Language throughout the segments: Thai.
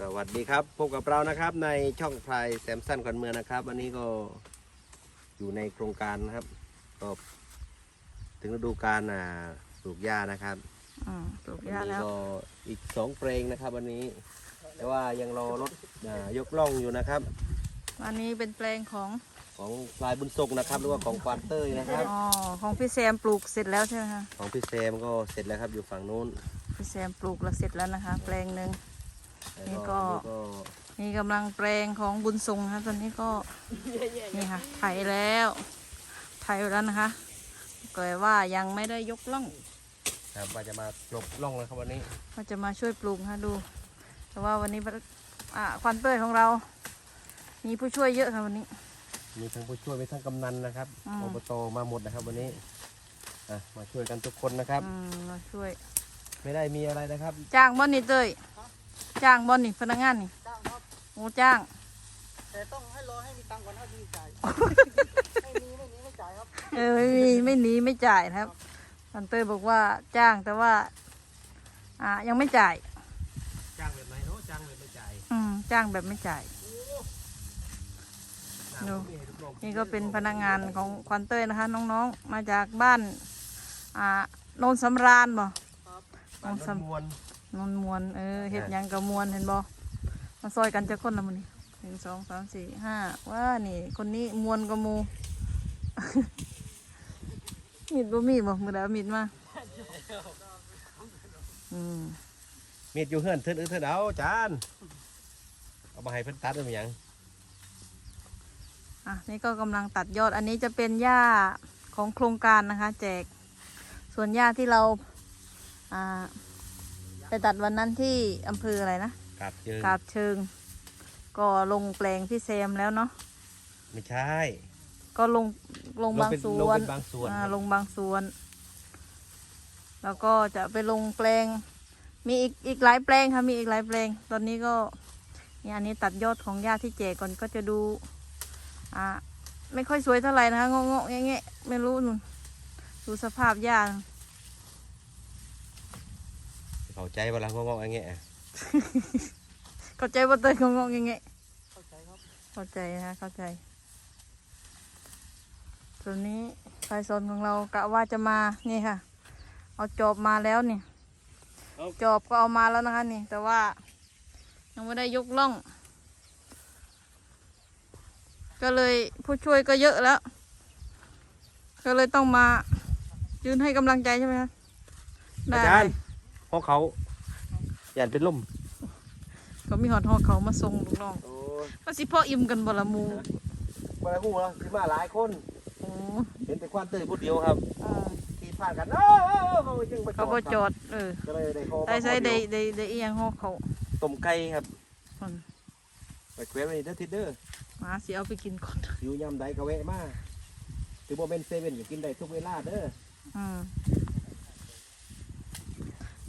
สวัสดีครับ พบกับเรานะครับในช่องพลายแซมสันขวัญเมืองนะครับ วันนี้ก็อยู่ในโครงการนะครับก็ถึงฤดูการอ่าปลูกหญ้านะครับอืมปลูกวันหญ้านี้แล้วก็อีกสองเปลงนะครับ วันนี้ แต่ว่ายังรอรถอ่ายกล่องอยู่นะครับ วันนี้เป็นแปลงของของพลายบุญทรงนะครับ หรือว่าของควานเต้ยนะครับ อ๋อของพี่แซมปลูกเสร็จแล้วใช่ไหมคะของพี่แซมก็เสร็จแล้วครับอยู่ฝั่งนู้นพี่แซมปลูกแล้วเสร็จแล้วนะคะ แปลงหนึ่งแล้ว นี่ก็นี่ก็นี่กำลังแปลงของบุญทรงนะคะตอนนี้ก็ นี่ค่ะไถแล้วไถไปแล้วนะคะก็ว่ายังไม่ได้ยกล่องครับว่าจะมาปลูกล่องแล้วครับวันนี้ก็จะมาช่วยปลูกนะคะดู แต่ว่าวันนี้อ่าควันเต้ยของเรา มีผู้ช่วยเยอะค่ะวันนี้ มีทั้งผู้ช่วยมีทั้งกำนันนะครับอืมอบตมาหมดนะครับวันนี้อะมาช่วยกันทุกคนนะครับอืมมาช่วย ไม่ได้มีอะไรนะครับ จ้างบอนนี่เต้ย จ้างบอนนี่พนักงานนี่จ้างครับโอ้จ้าง แต่ต้องให้รอให้มีตังค์ก่อนถ้ามีจ่ายไม่มีไม่มีไม่จ่ายครับเออไม่มีไม่หนีไม่จ่ายนะครับพันเต้ยบอกว่าจ้างแต่ว่า อ่ายังไม่จ่าย จ้างแบบไหนเนาะจ้างแบบไม่จ่ายอืมจ้างแบบไม่จ่ายดูนี่ก็เป็นพนักงานของควันเต้ยนะคะ น้องๆ มาจากบ้าน อ่าโนนสำราญบ่บ้านสำมว นโนนมวนเออเห็ดหยังกับมวนเห็นบ่มาซอยกันจะคนละมันนี่หนึ่งสองสามสี่ห้าว่านี่ คนนี้มวนกับหมู มีดบ่มีบ่มือดามีดมาอืมมีดอยู่เฮือนเถิดเออเถิดเอาจานเอามาให้เพิ่นตัดได้ไหมยังอะนี่ก็กำลังตัดยอดอันนี้จะเป็นหญ้าของโครงการนะคะ แจก ส่วนหญ้าที่เราอ่า ไปตัดวันนั้นที่อำเภออะไรนะกับเจอกาบเชิง ก็ลงแปลงพี่แซมแล้วเนาะไม่ใช่ ก็ลงลงบางเป็นส่ลงวนเป็นบางส่วนอ่าครับลงบางส่วน แล้วก็จะไปลงแปลง มีอีกอีกหลายแปลงค่ะมีอีกหลายแปลง ตอนนี้ก็เนี่ยอันนี้ตัดยอดของหญ้าที่แจกก่อนก็จะดูอ่าไม่ค่อยสวยเท่าไหร่นะคะงงๆแงะๆไม่รู้นุ่นดูสภาพหญ้า เข้าใจเวลางงๆอย่างเงี้ยเข้าใจว่าเตยงงๆแงะเข้าใจครับๆเข้าใจนะคะเข้าใจส่วนนี้ไฟโซนของเรากะว่าจะมานี่ค่ะ เอาจอบมาแล้วเนี่ยจอบก็เอามาแล้วนะคะนี่ แต่ว่ายังไม่ได้ยกล่อง ก็เลยผู้ช่วยก็เยอะแล้ว ก็เลยต้องมายืนให้กำลังใจใช่ไหมคะอาได้จารย์ พวกเขาอย่าเป็นลมก็มีหอดหอเขามาส่งลูกน้องโอ้ยก็สิพ่ออิ่มกันบ่ละหมูมาแล้วหูแล้วคือมาหลายคนโอ้เห็นแต่ควานเต้ยผู้เดียวครับอ่าขี่ผ่านกันเอ้าเอ้าเอ้าเขาจึงไปเขาบ่จอดเออก็เลยได้ขอได้ใช้มาได้คนเยวได้ได้อีหยังหอเขาต้มไก่ครับอืมไปแขวนไว้ในเด้อทิดเด้อหมาสิเอาไปกินก่อนอยู่ยามใดก็แวะมาถือว่าเป็นเซเว่นก็กินได้ทุกเวลาเด้ออืม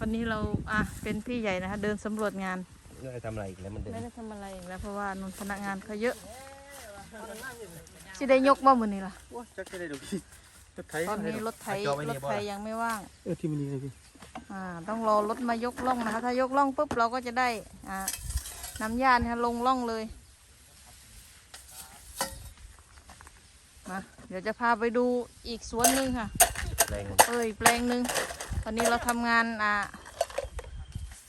วันนี้เราอะเป็นพี่ใหญ่นะคะ เดินสำรวจงานนี่ทำอะไรอีกแล้วมันเดินไม่ได้ทำอะไรอีกแล้วเพราะว่านุ่นพนักงานเขาเยอะสิได้ยกบ่มือนี้ล่ะโอ้จักจะได้ดูพี่รถไถตอนนี้รถไถรถไถยังไม่ว่าง เออที่มันนี่เลยพี่อ่า ต้องรอรถมายกล่องนะคะ ถ้ายกล่องปุ๊บเราก็จะได้อ่าน้ำยานะคะลงล่องเลยมาเดี๋ยวจะพาไปดูอีกสวนหนึ่งค่ะ แรง เอ้ยแปลงหนึ่ง วันนี้เราทำงานอ่า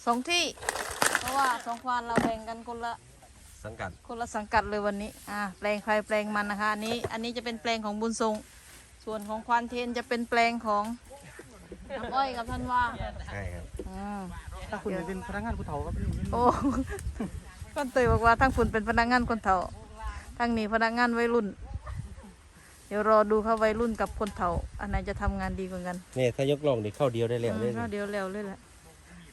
สองที่ เพราะว่าสองควานเราแบ่งกันคนละสังกัดคนละสังกัดเลยวันนี้อ่าแปลงใครแปลงมันนะคะอันนี้อันนี้จะเป็นแปลงของบุญทรง ส่วนของควานเทนจะเป็นแปลงของน้ำอ้อยกับท่านว่าใช่ครับอืมถ้าคุณเป็นพนักงานผู้เฒ่าครับนี่โอ้ก้อนเตยบอกว่าทั้งคุณเป็นพนักงานคนเฒ่าทั้งนี้พนักงานวัยรุ่น เดี๋ยวรอดูเขาวัยรุ่นกับคนเฒ่าอันไหนจะทำงานดีกว่ากันนี่ถ้ายกล่องนี่เข้าเดียวได้แล้วอืเลยมก็เดี๋ยวเร็วเลยแหละ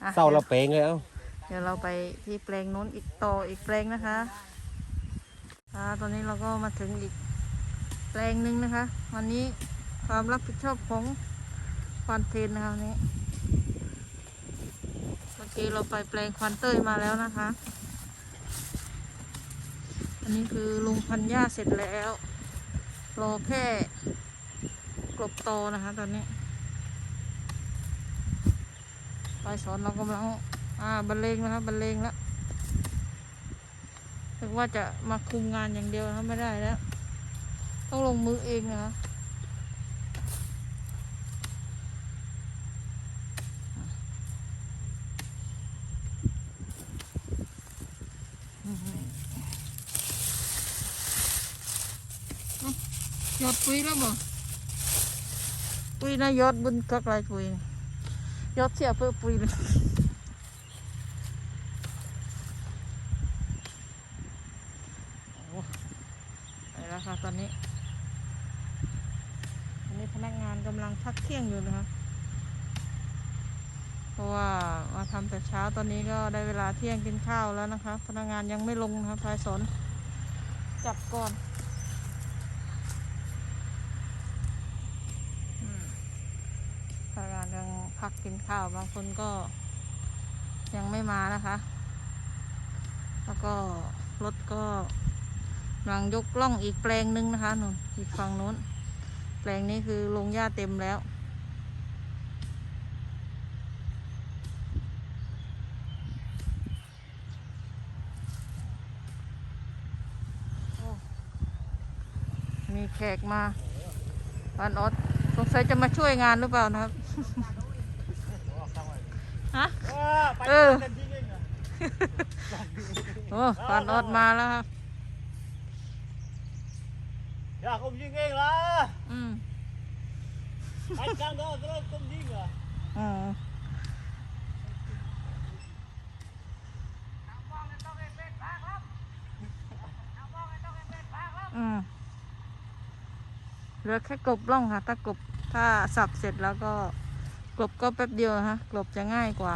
อะเศร้าเราเปงเลยเอ้าเดี๋ยวเราไปที่แปลงนู้นอีกต่ออีกแปลงนะคะอ่าตอนนี้เราก็มาถึงอีกแปลงหนึ่งนะคะ วันนี้ความรับผิดชอบของควานเทนนะคะวันนี้เมื่อกี้เราไปแปลงควานเต้ยมาแล้วนะคะ อันนี้คือลุงพันหญ้าเสร็จแล้ว รอแค่กลบโตนะคะ ตอนนี้ไปสอนเรากำลังอ่าบรรเลงนะครับบรรเลงแล้วถึงว่าจะมาคุมงานอย่างเดียวนะไม่ได้แล้ว ต้องลงมือเองนะคะ หยอดปุ๋ยแล้วบ่ปุ๋ยนะหยอดบนกักไรปุ๋ยนี่หยอดเสียเพื่อปุ๋ยเลยไปแล้วค่ะตอนนี้ตอนนี้พนักงานกำลังพักเที่ยงอยู่นะคะเพราะว่ามาทำแต่เช้าตอนนี้ก็ได้เวลาเที่ยงกินข้าวแล้วนะคะ พนักงานยังไม่ลงนะคะพายสนจับก่อนอืมพนักงานยัง พักกินข้าว บางคนก็ยังไม่มานะคะ แล้วก็รถก็กำลังยกล่องอีกแปลงหนึ่งนะคะนู่นอีกฝั่งนู้น แปลงนี้คือลงหญ้าเต็มแล้วมีแขกมาบ้านออสสงสัยจะมาช่วยงานหรือเปล่านะครับ ฮะ เออ โอ้บ้านออสมาแล้วครับ อยากผมยิงเองละอืมไอ้จังก็ก็ต้องยิงอะอ๋ออืมเหลือแค่กลบล่องค่ะ ถ้ากลบถ้าสับเสร็จแล้วก็ กลบก็แป๊บเดียวฮะกลบจะง่ายกว่า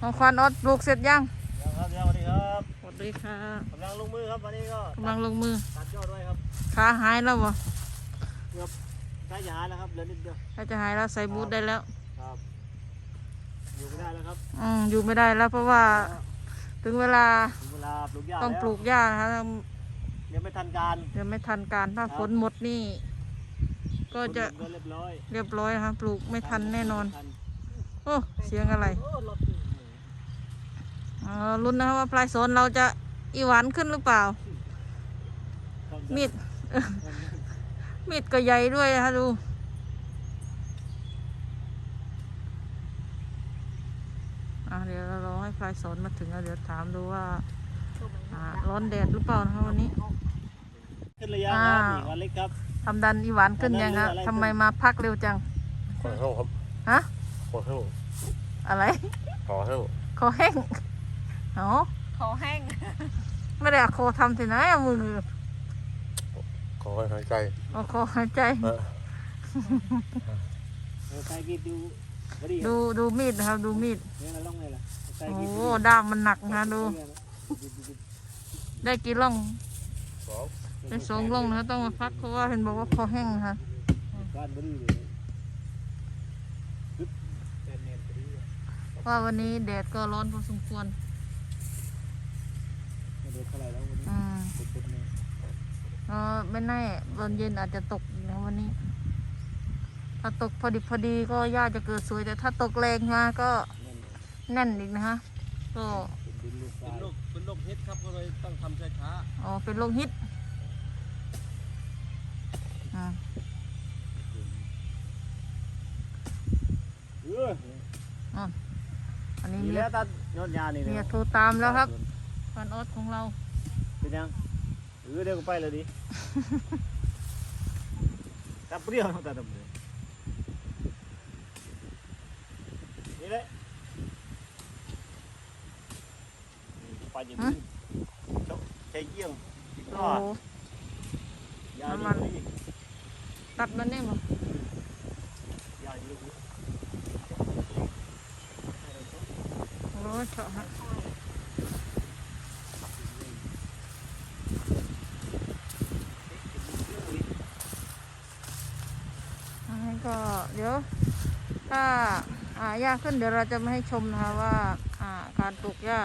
ของควันออดปลูกเสร็จยังยังครับยังสวัสดีครับสวัสดีค่ะกำลังลงมือครับวันนี้ก็กำลังลงมือตัดยอดไว้ครับขาหายแล้วบ่ใกล้จะหายแล้วครับเหลือนิดเดียวถ้าจะหายแล้วใส่บูทได้แล้วครับอยู่ไม่ได้แล้วครับอืมอยู่ไม่ได้แล้วเพราะว่า ถึงเวลาถึงเวลาปลูกหญ้าต้องแล้วปลูกหญ้านะคะยังไม่ทันการเดี๋ยวไม่ทันการถ้าฝนหมดนี่ ก็จะเรียบร้อยเรียบร้อยนะคะปลูกไม่ทันแน่นอน ทันโอ้เสียงอะไรโอ้รถเออลุ้นนะคะว่าปลายสนเราจะอีหวานขึ้นหรือเปล่ามีด มีดก็ใหญ่ด้วยนะคะดู อะเดี๋ยวเรารอให้ปลายสนมาถึงแล้วเดี๋ยวถามดูว่าอ่าร้อนแดดหรือเปล่านะคะวันนี้ ขึ้นระยะครับอ่านี่วันเล็กครับ ทำดันอีหวานขึ้นยังคะทำไมมาพักเร็วจังขอแห้งครับฮะขอแห้งอะไรขอแห้งคอแห้งเนาะขอแห้งไม่ได้เอาคอทำที่ไหนเอามือขอให้หายใจเอาคอหายใจเออเออใครกินดูบดีดูดูมีดนะครับ ดูมีดเนี่ยมันล่องไงล่ะใครโอ้กินโหด้ามมันหนักนะดูเนี่ยนะได้กี่ล่องสอง เป็นสองล่องนะครับต้องมาพักเพราะว่าเห็นบอกว่าคอแห้งนะคะบ้านบดีเลยปึ๊บแนนๆพอดีเลยว่าวันนี้แดดก็ร้อนพอสมควรไม่โดนเท่าไหร่แล้ววันนี้อืมปุ๊บๆเนี่ยเออไม่แน่ตอนเย็นอาจจะตกนะวันนี้ ถ้าตกพอดีพอดีก็หญ้าจะเกิดสวยแต่ถ้าตกแรงมาก็นั่นแน่นอีกนะคะก็เป็นดินลูกทเป็รานยโรคเป็นโรคเฮ็ดครับก็เลยต้องทำช้าอ๋อเป็นโรคฮิต อ่าเอออันนี้มีเมียแล้วตัดยอดยานี่เมียเนี่ยโทรตามแล้วครับฟันออสของเรา เป็นยังเออเดี๋ยวก็ไปเลยดิ ตัดเปรี้ยวตัดดำเลยนี่เลยไปอย่างนี้ใจเยี่ยงโอ้ก็โหยาน้ำดีมันกว่านี้ ตัดมันได้มั้ยาดีกว่านี้โอ้เฉาะฮะอันนี้ก็เดี๋ยวถ้าอ่าหญ้าขึ้นเดี๋ยวเราจะมาให้ชมนะคะว่าอ่าการปลูกหญ้า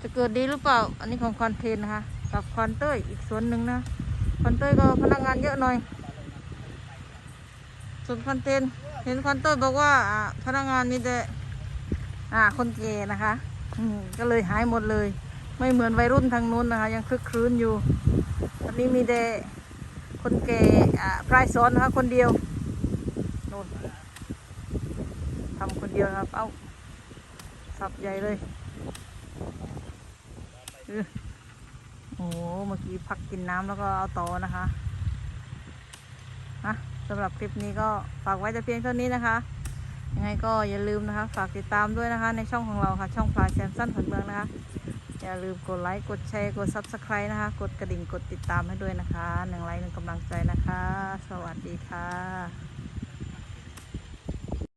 จะเกิดดีหรือเปล่า อันนี้ของคอนเทนนะคะ กับคอนเต้ยอีกส่วนหนึ่งนะคอนเต้ยก็พนักงานเยอะหน่อย ส่วนคอนเทนเห็นคอนเต้บอกว่าพนักงานมีแต่อ่าคนเกนะคะ อืมก็เลยหายหมดเลย ไม่เหมือนวัยรุ่นทางนู้นนะคะ ยังคึกครื้นอยู่ตอนนี้มีแต่คนแก่อ่าพรายซ้อนนะคะ คนเดียวนู่นทำคนเดียวครับ เอ้าสับใหญ่เลยโอ้โห เมื่อกี้พักกินน้ำแล้วก็เอาต่อนะคะนะ สำหรับคลิปนี้ก็ฝากไว้แต่เพียงเท่านี้นะคะยังไงก็อย่าลืมนะคะ ฝากติดตามด้วยนะคะ ในช่องของเราค่ะช่องพลายแซมสั้นผันเมืองนะคะ อย่าลืมกดไลค์กดแชร์กดซับสไคร b e นะคะ กดกระดิ่งกดติดตามให้ด้วยนะคะหนึ่งไลค์หนึ่งกำลังใจนะคะ สวัสดีค่ะ